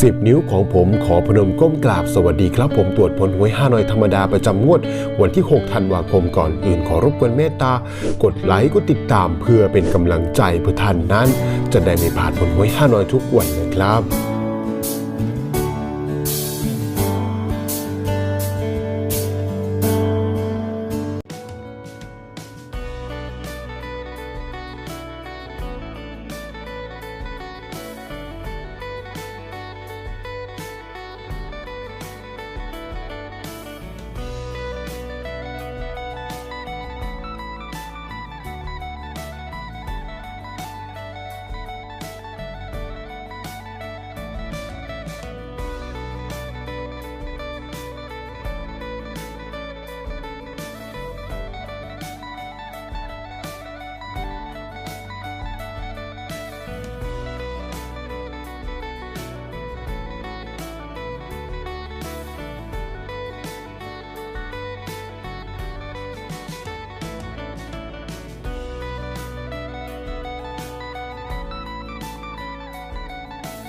10 นิ้วของผมขอพนมก้มกราบสวัสดีครับ ผมตรวจผลหวยห้าหน่อยธรรมดาประจำงวด วันที่ 6 ธันวาคมก่อนอื่นขอรบกวนเมตตา กดไลค์กดติดตามเพื่อเป็นกำลังใจเพื่อท่านนั้น จะได้ไม่พลาดผลหวยห้าหน่อยทุกวันนะครับ